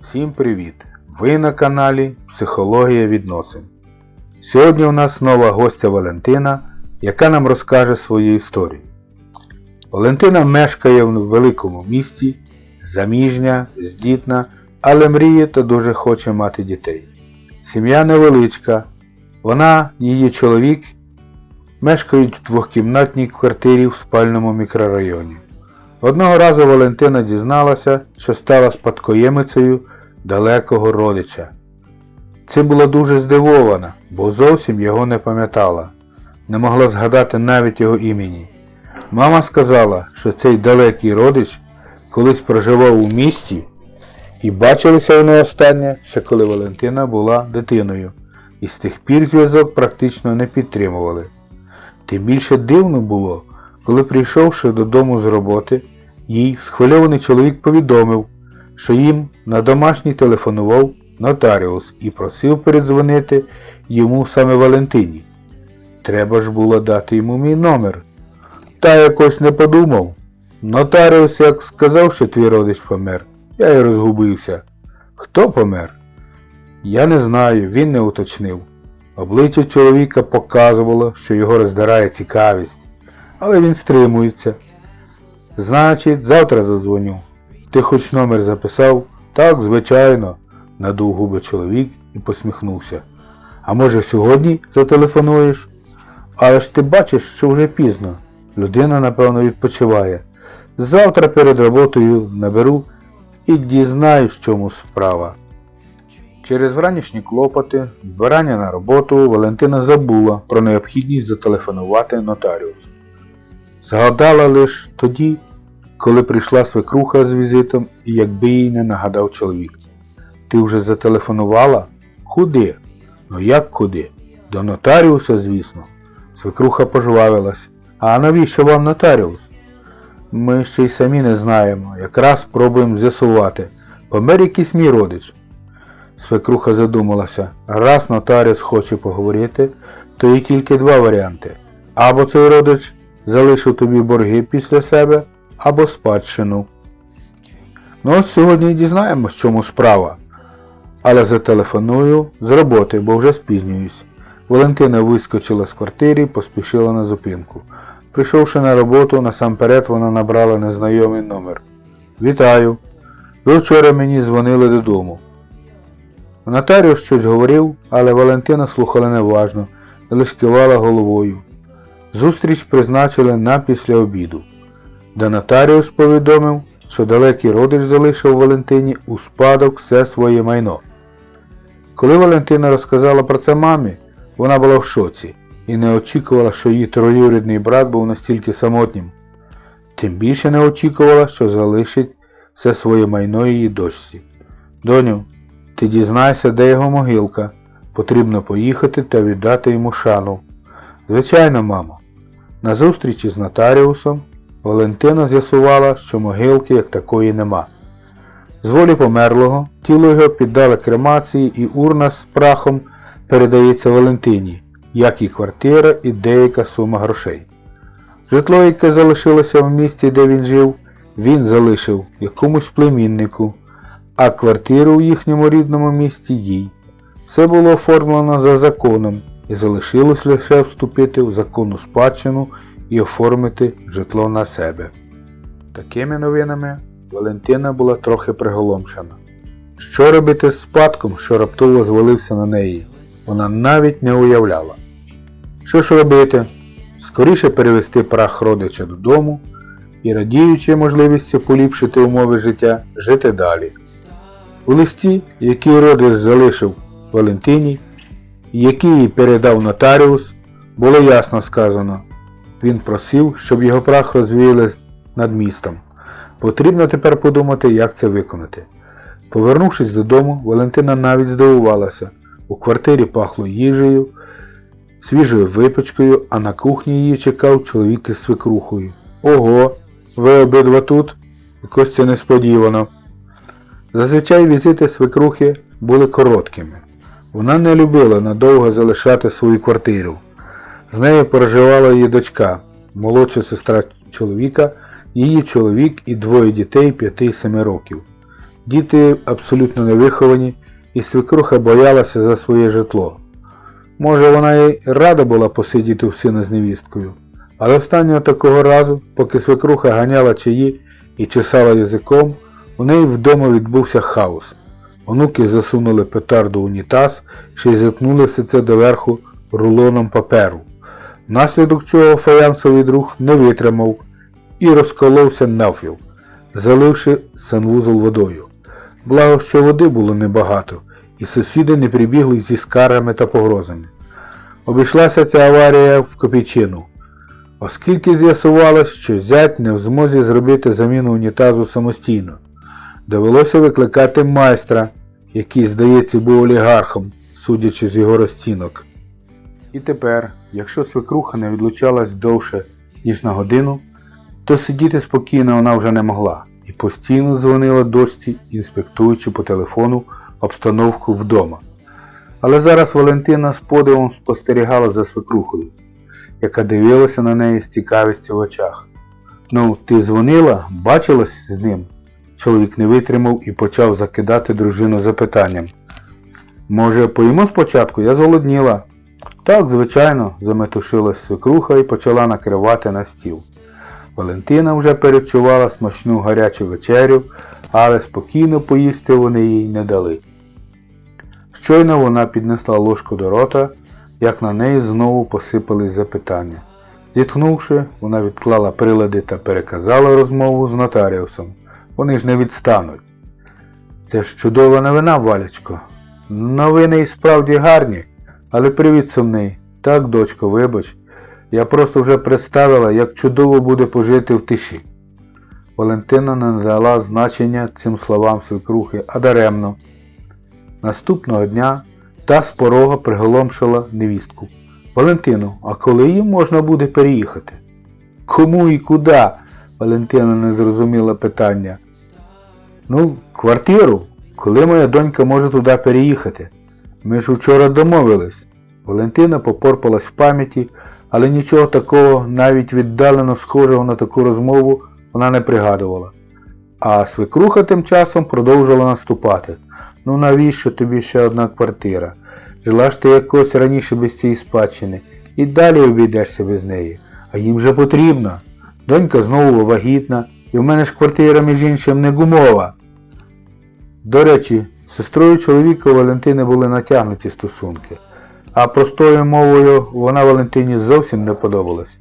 Всім привіт! Ви на каналі Психологія відносин. Сьогодні у нас нова гостя Валентина, яка нам розкаже свою історію. Валентина мешкає в великому місті, заміжня, здітна, але мріє та дуже хоче мати дітей. Сім'я невеличка. Вона, її чоловік мешкають в двохкімнатній квартирі в спальному мікрорайоні. Одного разу Валентина дізналася, що стала спадкоємицею далекого родича. Цим була дуже здивована, бо зовсім його не пам'ятала, не могла згадати навіть його імені. Мама сказала, що цей далекий родич колись проживав у місті і бачилися вони останнє, ще коли Валентина була дитиною, і з тих пір зв'язок практично не підтримували. Тим більше дивно було, коли прийшовши додому з роботи, їй схвильований чоловік повідомив, що їм на домашній телефонував нотаріус і просив передзвонити йому саме Валентині. Треба ж було дати йому мій номер. Та якось не подумав. Нотаріус як сказав, що твій родич помер, я й розгубився. Хто помер? Я не знаю, він не уточнив. Обличчя чоловіка показувало, що його роздирає цікавість, але він стримується. Значить, завтра задзвоню. Ти хоч номер записав? Так, звичайно, надув губи чоловік і посміхнувся. А може сьогодні зателефонуєш? Але ж ти бачиш, що вже пізно. Людина, напевно, відпочиває. Завтра перед роботою наберу і дізнаюсь, в чому справа. Через вранішні клопоти, збирання на роботу Валентина забула про необхідність зателефонувати нотаріусу. Згадала лише тоді, коли прийшла свекруха з візитом і якби їй не нагадав чоловік. Ти вже зателефонувала? Куди? Ну як куди? До нотаріуса, звісно. Свекруха пожвавилась. А навіщо вам нотаріус? Ми ще й самі не знаємо. Якраз спробуємо з'ясувати. Помер якийсь мій родич. Свекруха задумалася. Раз нотаріус хоче поговорити, то є тільки два варіанти. Або цей родич залишив тобі борги після себе, або спадщину. Ну ось сьогодні і дізнаємось, чому справа. Але зателефоную з роботи, бо вже спізнююсь. Валентина вискочила з квартири поспішила на зупинку. Прийшовши на роботу, насамперед вона набрала незнайомий номер. Вітаю. Ви вчора мені дзвонили додому. Нотаріус щось говорив, але Валентина слухала неважно і лише кивала головою. Зустріч призначили на після обіду, де нотаріус повідомив, що далекий родич залишив Валентині у спадок все своє майно. Коли Валентина розказала про це мамі, вона була в шоці і не очікувала, що її троюрідний брат був настільки самотнім. Тим більше не очікувала, що залишить все своє майно її дочці. Доню, ти дізнайся, де його могилка. Потрібно поїхати та віддати йому шану. Звичайно, мамо. На зустрічі з нотаріусом Валентина з'ясувала, що могилки як такої нема. З волі померлого тіло його піддали кремації і урна з прахом передається Валентині, як і квартира і деяка сума грошей. Житло, яке залишилося в місті, де він жив, він залишив якомусь племіннику, а квартиру в їхньому рідному місті їй. Все було оформлено за законом і залишилось лише вступити в законну спадщину і оформити житло на себе. Такими новинами Валентина була трохи приголомшена. Що робити з спадком, що раптово звалився на неї, вона навіть не уявляла. Що ж робити? Скоріше перевести прах родича додому і, радіючи можливістю поліпшити умови життя, жити далі. У листі, який родич залишив Валентині, і який їй передав нотаріус, було ясно сказано. Він просив, щоб його прах розвіяли над містом. Потрібно тепер подумати, як це виконати. Повернувшись додому, Валентина навіть здивувалася. У квартирі пахло їжею, свіжою випічкою, а на кухні її чекав чоловік із свекрухою. Ого, ви обидва тут? Якось це несподівано. Зазвичай візити свекрухи були короткими. Вона не любила надовго залишати свою квартиру. З нею проживала її дочка, молодша сестра чоловіка, її чоловік і двоє дітей 5-7 років. Діти абсолютно не виховані, і свекруха боялася за своє житло. Може, вона й рада була посидіти в сина з невісткою, але останнього такого разу, поки свекруха ганяла чаї і чесала язиком, у неї вдома відбувся хаос. Онуки засунули петарду унітаз, ще й заткнули все це доверху рулоном паперу. Внаслідок чого фаянсовий друг не витримав і розколовся навпіл, заливши санвузол водою. Благо, що води було небагато, і сусіди не прибігли зі скарами та погрозами. Обійшлася ця аварія в копійчину, оскільки з'ясувалось, що зять не в змозі зробити заміну унітазу самостійно. Довелося викликати майстра, який, здається, був олігархом, судячи з його розцінок. І тепер, якщо свекруха не відлучалась довше, ніж на годину, то сидіти спокійно вона вже не могла і постійно дзвонила дочці, інспектуючи по телефону обстановку вдома. Але зараз Валентина з подивом спостерігала за свекрухою, яка дивилася на неї з цікавістю в очах. Ну, ти дзвонила, бачилась з ним? Чоловік не витримав і почав закидати дружину запитанням. Може, поїмо спочатку? Я зголодніла. Так, звичайно, заметушилась свекруха і почала накривати на стіл. Валентина вже перечувала смачну гарячу вечерю, але спокійно поїсти вони їй не дали. Щойно вона піднесла ложку до рота, як на неї знову посипались запитання. Зітхнувши, вона відклала прилади та переказала розмову з нотаріусом. Вони ж не відстануть. Це ж чудова новина, Валечко. Новини і справді гарні, але привіт сумний. Так, дочко, вибач. Я просто вже представила, як чудово буде пожити в тиші. Валентина не надала значення цим словам свекрухи, а даремно. Наступного дня та з порога приголомшила невістку. Валентину, а коли їм можна буде переїхати? Кому і куди? Валентина не зрозуміла питання. Ну, квартиру. Коли моя донька може туди переїхати? Ми ж вчора домовились. Валентина попорпалась в пам'яті, але нічого такого, навіть віддалено схожого на таку розмову, вона не пригадувала. А свекруха тим часом продовжувала наступати. Ну навіщо тобі ще одна квартира? Жила ж ти якось раніше без цієї спадщини і далі обійдешся без неї. А їм же потрібно. Донька знову вагітна, і в мене ж квартира, між іншим, не гумова. До речі, сестрою чоловіка у Валентини були натягнуті стосунки, а простою мовою вона Валентині зовсім не подобалась.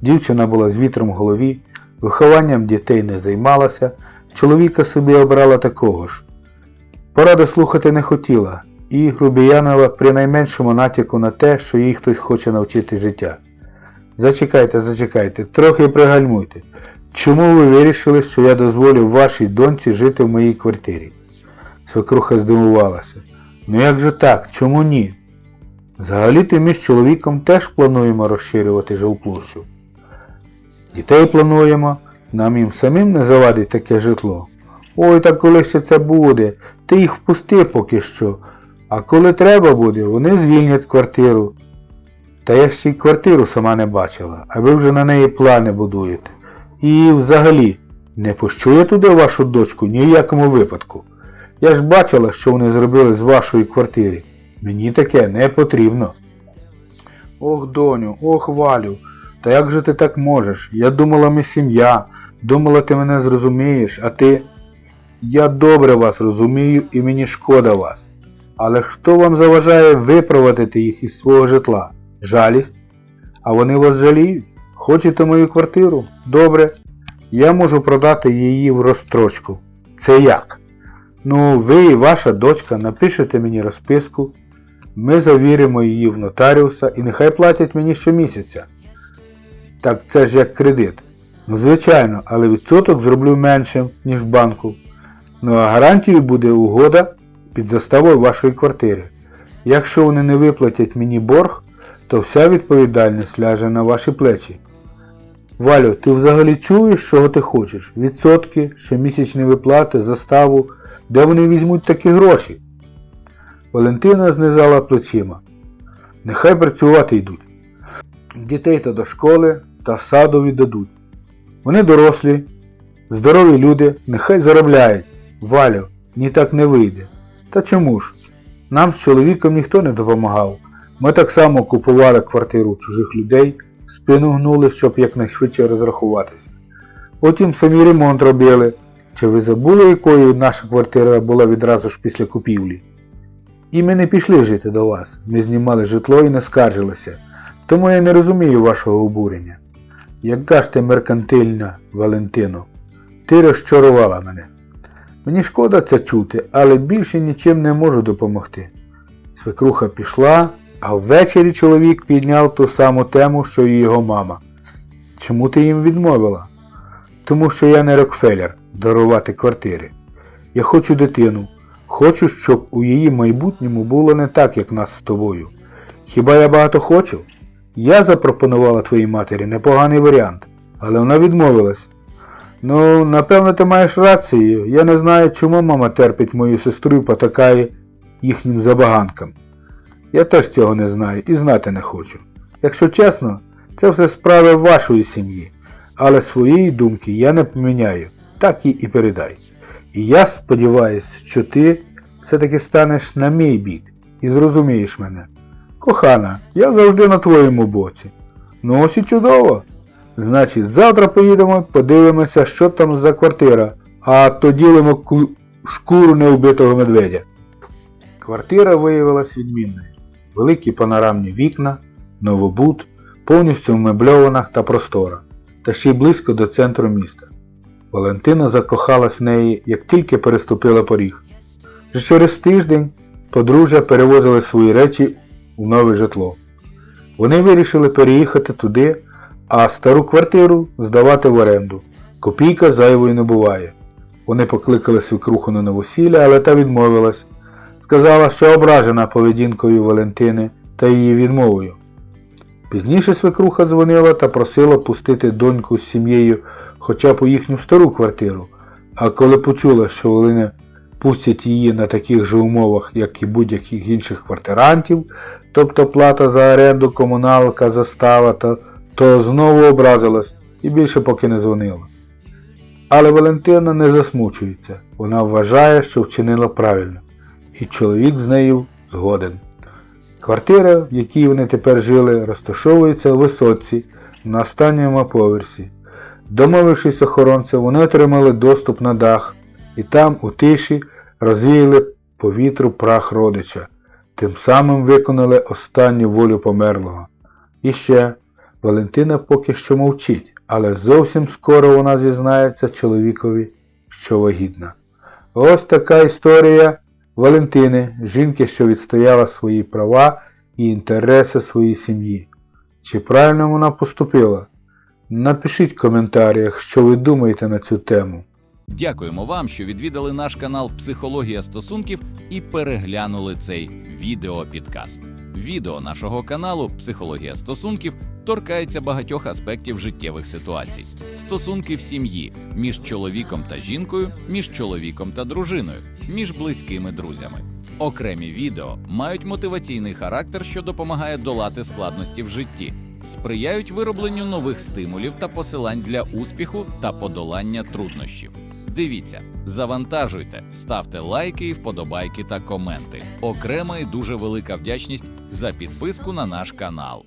Дівчина була з вітром в голові, вихованням дітей не займалася, чоловіка собі обрала такого ж. Поради слухати не хотіла, і грубіянила при найменшому натяку на те, що їй хтось хоче навчити життя. Зачекайте, зачекайте, трохи пригальмуйте. Чому ви вирішили, що я дозволю вашій доньці жити в моїй квартирі? Свекруха здивувалася. Ну як же так? Чому ні? Взагалі-то ми з чоловіком теж плануємо розширювати жилплощу. Дітей плануємо, нам їм самим не завадить таке житло. Ой, та коли ще це буде, ти їх впусти поки що. А коли треба буде, вони звільнять квартиру. Та я ще й квартиру сама не бачила, а ви вже на неї плани будуєте. І взагалі, не пущу я туди вашу дочку ні в якому випадку. Я ж бачила, що вони зробили з вашої квартири. Мені таке не потрібно. Ох, доню, ох, Валю, та як же ти так можеш? Я думала, ми сім'я, думала, ти мене зрозумієш, а ти. Я добре вас розумію і мені шкода вас. Але хто вам заважає випроводити їх із свого житла? Жалість? А вони вас жаліють? Хочете мою квартиру? Добре. Я можу продати її в розстрочку. Це як? Ну, ви і ваша дочка напишете мені розписку, ми завіримо її в нотаріуса і нехай платять мені щомісяця. Так це ж як кредит. Ну, звичайно, але відсоток зроблю меншим, ніж в банку. Ну а гарантією буде угода під заставою вашої квартири. Якщо вони не виплатять мені борг, то вся відповідальність ляже на ваші плечі. Валю, ти взагалі чуєш, чого ти хочеш? Відсотки, щомісячні виплати, заставу, де вони візьмуть такі гроші? Валентина знизала плечима. Нехай працювати йдуть. Дітей то до школи та саду віддадуть. Вони дорослі, здорові люди, нехай заробляють. Валю, Ні так не вийде. Та чому ж? Нам з чоловіком ніхто не допомагав. Ми так само купували квартиру чужих людей, спину гнули, щоб якнайшвидше розрахуватися. Потім самі ремонт робили. Чи ви забули, якою наша квартира була відразу ж після купівлі? І ми не пішли жити до вас. Ми знімали житло і не скаржилися. Тому я не розумію вашого обурення. Яка ж ти меркантильна, Валентино, ти розчарувала мене. Мені шкода це чути, але більше нічим не можу допомогти. Свекруха пішла, а ввечері чоловік підняв ту саму тему, що і його мама. Чому ти їм відмовила? Тому що я не Рокфеллер дарувати квартири. Я хочу дитину. Хочу, щоб у її майбутньому було не так, як нас з тобою. Хіба я багато хочу? Я запропонувала твоїй матері непоганий варіант, але вона відмовилась. Ну, напевно, ти маєш рацію. Я не знаю, чому мама терпить мою сестру і потакає їхнім забаганкам. Я теж цього не знаю і знати не хочу. Якщо чесно, це все справи вашої сім'ї, але своєї думки я не поміняю, так їй і передай. І я сподіваюся, що ти все-таки станеш на мій бік і зрозумієш мене. Кохана, я завжди на твоєму боці. Ну ось і чудово. Значить, завтра поїдемо, подивимося, що там за квартира, а то ділимо ку- шкуру неубитого медведя. Квартира виявилась відмінною. Великі панорамні вікна, новобуд, повністю вмебльована та простора, та ще й близько до центру міста. Валентина закохалась в неї, як тільки переступила поріг. Вже через тиждень подружжя перевозили свої речі у нове житло. Вони вирішили переїхати туди, а стару квартиру здавати в оренду. Копійка зайвої не буває. Вони покликали свекруху на новосілля, але та відмовилась. Сказала, що ображена поведінкою Валентини та її відмовою. Пізніше свекруха дзвонила та просила пустити доньку з сім'єю хоча б у їхню стару квартиру, а коли почула, що вони пустять її на таких же умовах, як і будь-яких інших квартирантів, тобто плата за оренду, комуналка, застава, та, то знову образилась і більше поки не дзвонила. Але Валентина не засмучується, вона вважає, що вчинила правильно, і чоловік з нею згоден. Квартира, в якій вони тепер жили, розташовується у висотці на останньому поверсі. Домовившись з охоронцем, вони отримали доступ на дах і там, у тиші, розвіяли по вітру прах родича, тим самим виконали останню волю померлого. І ще, Валентина поки що мовчить, але зовсім скоро вона зізнається чоловікові, що вагітна. Ось така історія Валентини, жінки, що відстояла свої права і інтереси своєї сім'ї. Чи правильно вона поступила? Напишіть в коментарях, що ви думаєте на цю тему. Дякуємо вам, що відвідали наш канал Психологія стосунків і переглянули цей відеопідкаст. Відео нашого каналу Психологія стосунків торкається багатьох аспектів життєвих ситуацій: стосунки в сім'ї між чоловіком та жінкою, між чоловіком та дружиною, між близькими друзями. Окремі відео мають мотиваційний характер, що допомагає долати складності в житті, сприяють виробленню нових стимулів та посилань для успіху та подолання труднощів. Дивіться, завантажуйте, ставте лайки вподобайки та коменти. Окрема і дуже велика вдячність за підписку на наш канал.